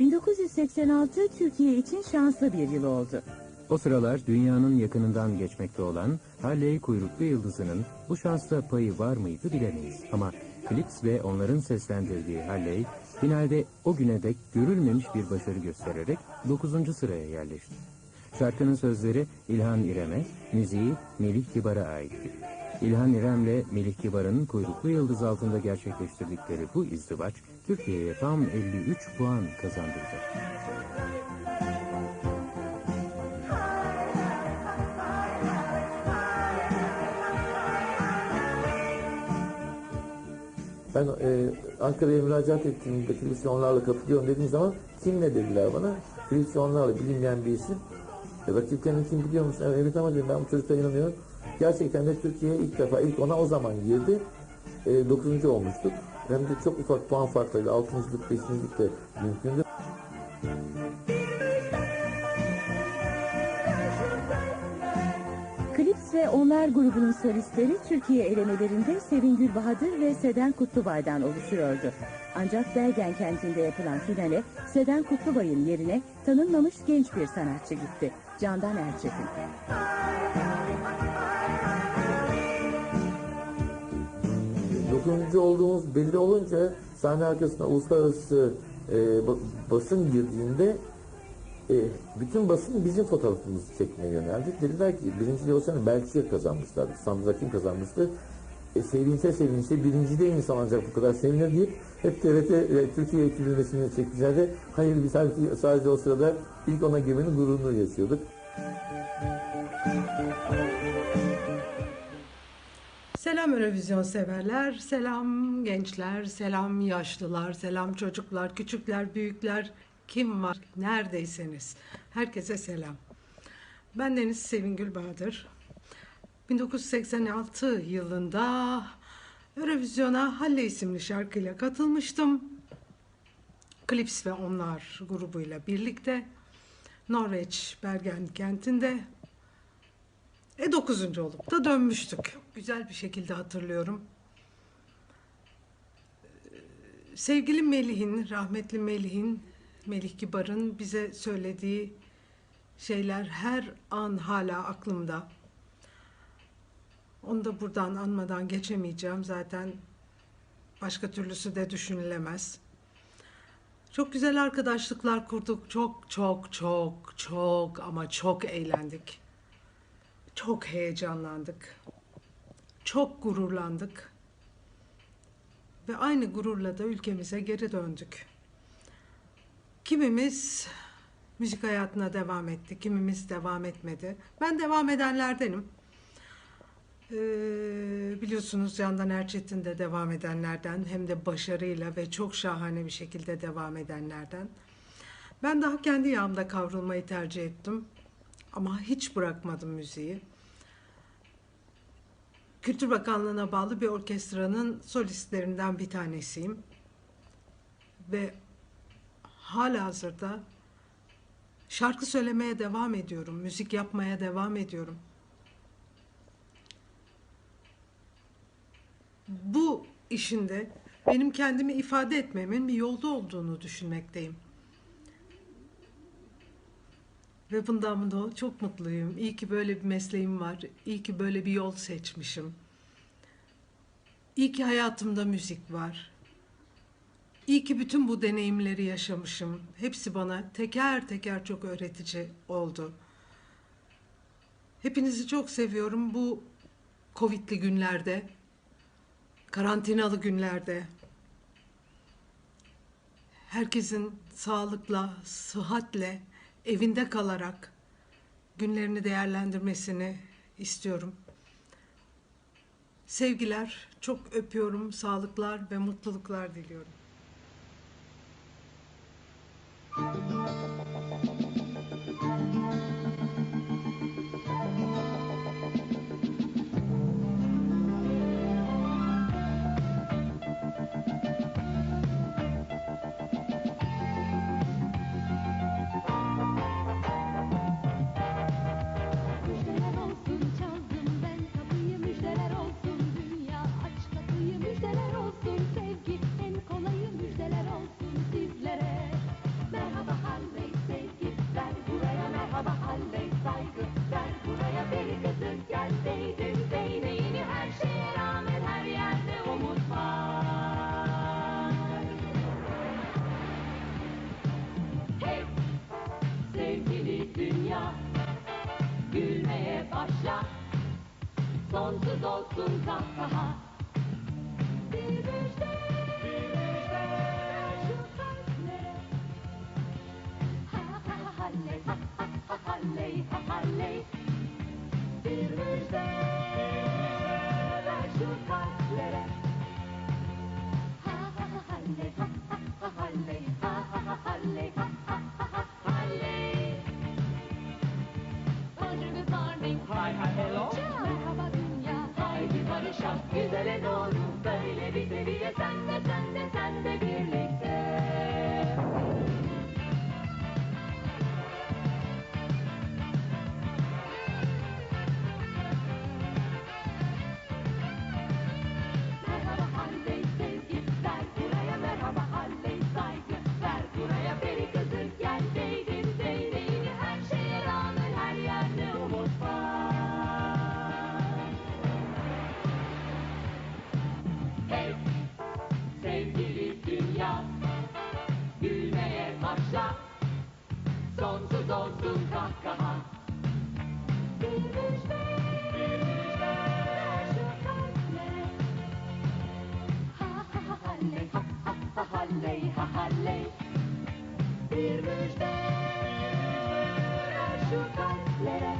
...1986 Türkiye için şanslı bir yıl oldu. O sıralar dünyanın yakınından geçmekte olan Halley kuyruklu yıldızının bu şansta payı var mıydı bilemeyiz. Ama Clips ve onların seslendirdiği Halley finalde o güne dek görülmemiş bir başarı göstererek 9. sıraya yerleşti. Şarkının sözleri İlhan İrem'e, müziği Melih Kibar'a aitti. İlhan İrem'le Melih Kibar'ın kuyruklu yıldız altında gerçekleştirdikleri bu izdivaç Türkiye'ye tam 53 puan kazandırdı. Ben e, Ankara'ya müracaat ettiğimde Friksiyonlarla katılıyorum dediğim zaman kim ne dediler bana? Friksiyonlarla bilinmeyen bir isim. E, rakiplerini kim biliyor musun? Evet, evet ama ben bu çocuklara inanıyorum. Gerçekten de Türkiye ilk defa, ilk ona o zaman girdi. E, dokuzuncu olmuştuk. Hem de çok ufak puan farkıyla altıncılık, beşincilik de mümkündü. Grubunun solistleri Türkiye elemelerinde Sevingül Bahadır ve Seden Kutlubay'dan oluşuyordu. Ancak Bergen kentinde yapılan finale Seden Kutlubay'ın yerine tanınmamış genç bir sanatçı gitti. Candan Erçetin. Dokuzuncu olduğumuz belli olunca sahne arkasına uluslararası e, ba- basın girdiğinde e, bütün basın bizim fotoğrafımızı çekmeye yöneldi. Dediler ki birinciliği o sene Belçika kazanmışlardı. İstanbul'da kim kazanmıştı? E, sevinçe sevinçe birinci de insan ancak bu kadar sevinir deyip hep TRT ve Türkiye ekibini çekmişlerdi. Hayır biz halbuki sadece o sırada ilk ona girmenin gururunu yaşıyorduk. Selam Eurovision severler, selam gençler, selam yaşlılar, selam çocuklar, küçükler, büyükler, kim var, neredeyseniz. Herkese selam. Ben Deniz Sevingül Bahadır. 1986 yılında Eurovision'a Halle isimli şarkıyla katılmıştım. Clips ve Onlar grubuyla birlikte Norveç Bergen kentinde e 9. olup da dönmüştük. Güzel bir şekilde hatırlıyorum. Sevgili Melih'in, rahmetli Melih'in, Melih Kibar'ın bize söylediği şeyler her an hala aklımda. Onu da buradan anmadan geçemeyeceğim. Zaten başka türlüsü de düşünülemez. Çok güzel arkadaşlıklar kurduk. Çok çok çok çok ama çok eğlendik. Çok heyecanlandık. Çok gururlandık. Ve aynı gururla da ülkemize geri döndük. Kimimiz müzik hayatına devam etti, kimimiz devam etmedi. Ben devam edenlerdenim. Ee, biliyorsunuz Candan Erçetin de devam edenlerden hem de başarıyla ve çok şahane bir şekilde devam edenlerden. Ben daha kendi yağımda kavrulmayı tercih ettim. Ama hiç bırakmadım müziği. Kültür Bakanlığı'na bağlı bir orkestranın solistlerinden bir tanesiyim. Ve hala hazırda şarkı söylemeye devam ediyorum, müzik yapmaya devam ediyorum. Bu işinde benim kendimi ifade etmemin bir yolda olduğunu düşünmekteyim. Ve bundan da çok mutluyum. İyi ki böyle bir mesleğim var. İyi ki böyle bir yol seçmişim. İyi ki hayatımda müzik var. İyi ki bütün bu deneyimleri yaşamışım. Hepsi bana teker teker çok öğretici oldu. Hepinizi çok seviyorum bu Covid'li günlerde, karantinalı günlerde. Herkesin sağlıkla, sıhhatle, evinde kalarak günlerini değerlendirmesini istiyorum. Sevgiler, çok öpüyorum, sağlıklar ve mutluluklar diliyorum. Thank you. sonsuz olsun kahkaha. Bir müjde, bir müjde, şu halle. Ha ha ha halley, ha ha ha halley, ha halley. Bir müjde, şu kalplere.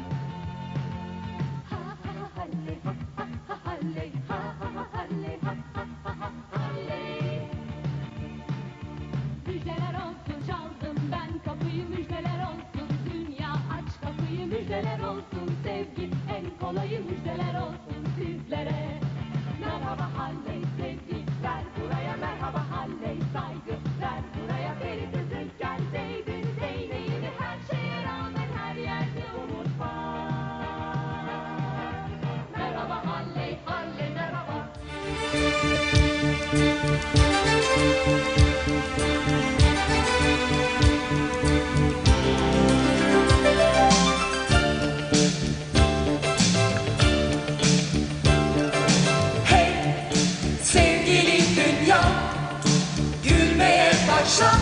başla.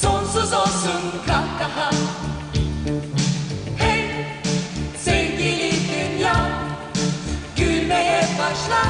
Sonsuz olsun kahkaha. Hey sevgili dünya Gülmeye başla.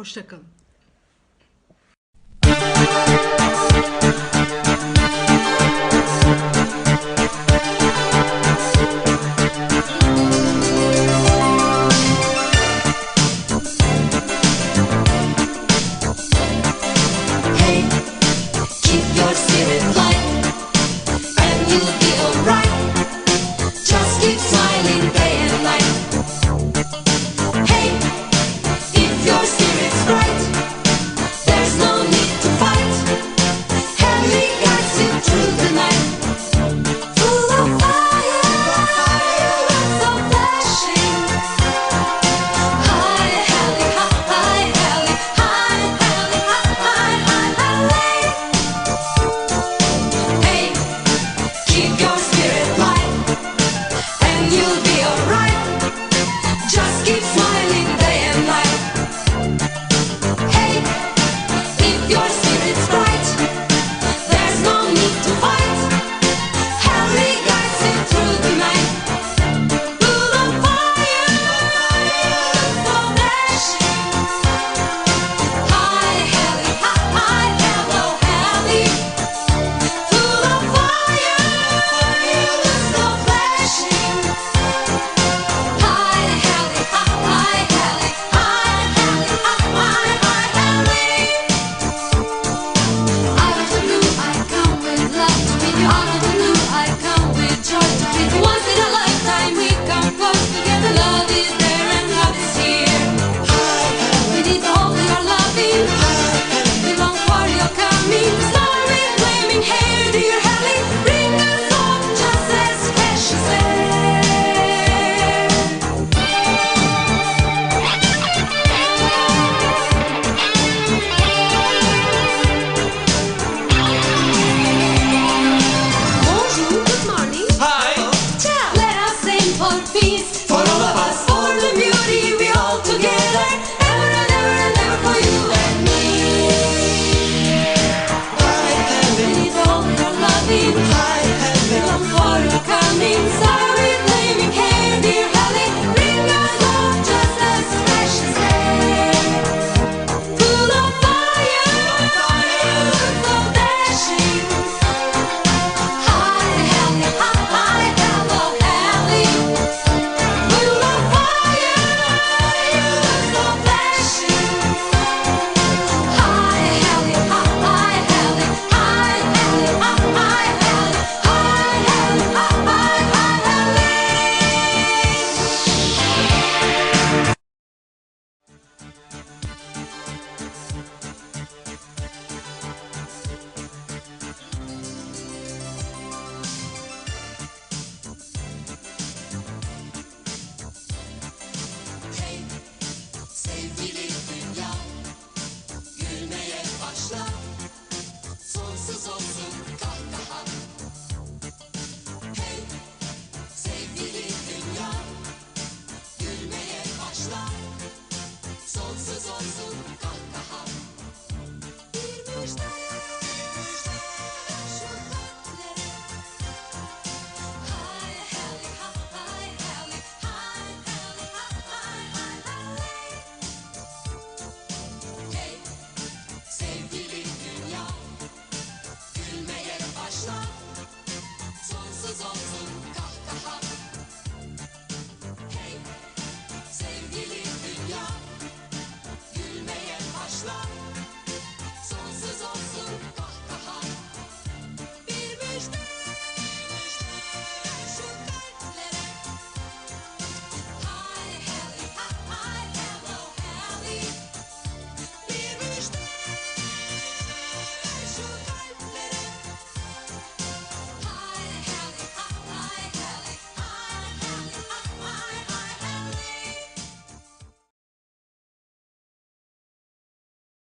Hoşçakalın.